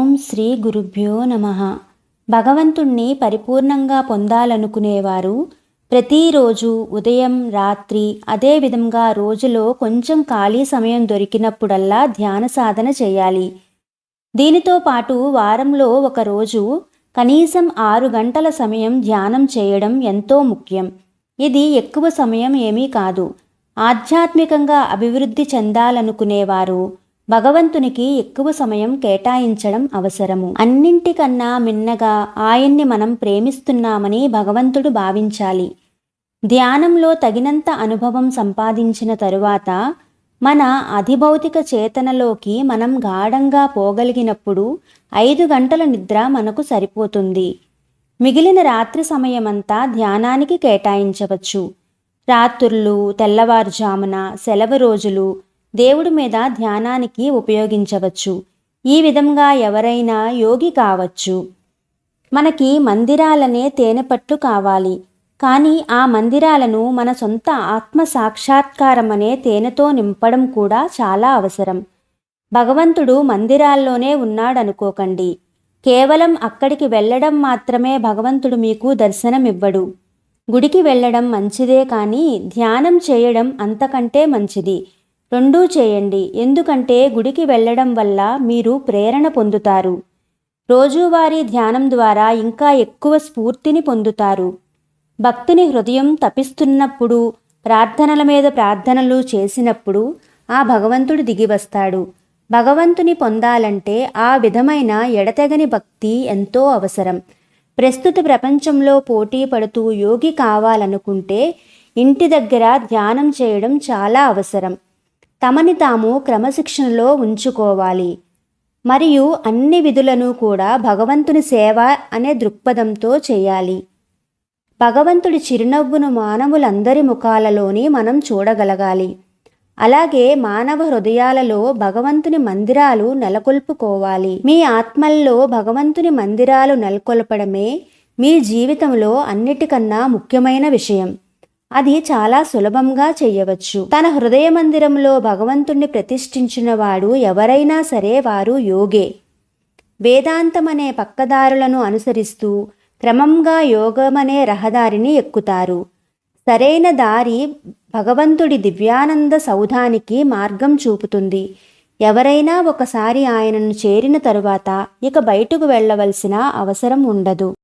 ఓం శ్రీ గురుభ్యో నమ. భగవంతుణ్ణి పరిపూర్ణంగా పొందాలనుకునేవారు ప్రతిరోజు ఉదయం రాత్రి అదే విధంగా రోజులో కొంచెం ఖాళీ సమయం దొరికినప్పుడల్లా ధ్యాన సాధన చేయాలి. దీనితో పాటు వారంలో ఒకరోజు కనీసం ఆరు గంటల సమయం ధ్యానం చేయడం ఎంతో ముఖ్యం. ఇది ఎక్కువ సమయం ఏమీ కాదు. ఆధ్యాత్మికంగా అభివృద్ధి చెందాలనుకునేవారు భగవంతునికి ఎక్కువ సమయం కేటాయించడం అవసరము. అన్నింటికన్నా మిన్నగా ఆయన్ని మనం ప్రేమిస్తున్నామని భగవంతుడు భావించాలి. ధ్యానంలో తగినంత అనుభవం సంపాదించిన తరువాత మన అధిభౌతిక చేతనలోకి మనం గాఢంగా పోగలిగినప్పుడు ఐదు గంటల నిద్ర మనకు సరిపోతుంది. మిగిలిన రాత్రి సమయమంతా ధ్యానానికి కేటాయించవచ్చు. రాత్రులు తెల్లవారుజామున సెలవు రోజులు దేవుడి మీద ధ్యానానికి ఉపయోగించవచ్చు. ఈ విధంగా ఎవరైనా యోగి కావచ్చు. మనకి మందిరాలనే తేనెపట్టు కావాలి. కానీ ఆ మందిరాలను మన సొంత ఆత్మ సాక్షాత్కారం అనే తేనెతో నింపడం కూడా చాలా అవసరం. భగవంతుడు మందిరాల్లోనే ఉన్నాడనుకోకండి. కేవలం అక్కడికి వెళ్ళడం మాత్రమే భగవంతుడు మీకు దర్శనమివ్వడు. గుడికి వెళ్ళడం మంచిదే కానీ ధ్యానం చేయడం అంతకంటే మంచిది. రెండూ చేయండి. ఎందుకంటే గుడికి వెళ్ళడం వల్ల మీరు ప్రేరణ పొందుతారు. రోజువారీ ధ్యానం ద్వారా ఇంకా ఎక్కువ స్ఫూర్తిని పొందుతారు. భక్తుని హృదయం తపిస్తున్నప్పుడు ప్రార్థనల మీద ప్రార్థనలు చేసినప్పుడు ఆ భగవంతుడు దిగివస్తాడు. భగవంతుని పొందాలంటే ఆ విధమైన ఎడతెగని భక్తి ఎంతో అవసరం. ప్రస్తుత ప్రపంచంలో పోటీ పడుతూ యోగి కావాలనుకుంటే ఇంటి దగ్గర ధ్యానం చేయడం చాలా అవసరం. తమని తాము క్రమశిక్షణలో ఉంచుకోవాలి. మరియు అన్ని విధులను కూడా భగవంతుని సేవ అనే దృక్పథంతో చేయాలి. భగవంతుడి చిరునవ్వును మానవులందరి ముఖాలలోని మనం చూడగలగాలి. అలాగే మానవ హృదయాలలో భగవంతుని మందిరాలు నెలకొల్పుకోవాలి. మీ ఆత్మల్లో భగవంతుని మందిరాలు నెలకొల్పడమే మీ జీవితంలో అన్నిటికన్నా ముఖ్యమైన విషయం. అది చాలా సులభంగా చేయవచ్చు. తన హృదయ మందిరంలో భగవంతుణ్ణి ప్రతిష్ఠించిన వాడు ఎవరైనా సరే వారు యోగే. వేదాంతమనే పక్కదారులను అనుసరిస్తూ క్రమంగా యోగమనే రహదారిని ఎక్కుతారు. సరైన దారి భగవంతుడి దివ్యానంద సౌధానికి మార్గం చూపుతుంది. ఎవరైనా ఒకసారి ఆయనను చేరిన తరువాత ఇక బయటకు వెళ్ళవలసిన అవసరం ఉండదు.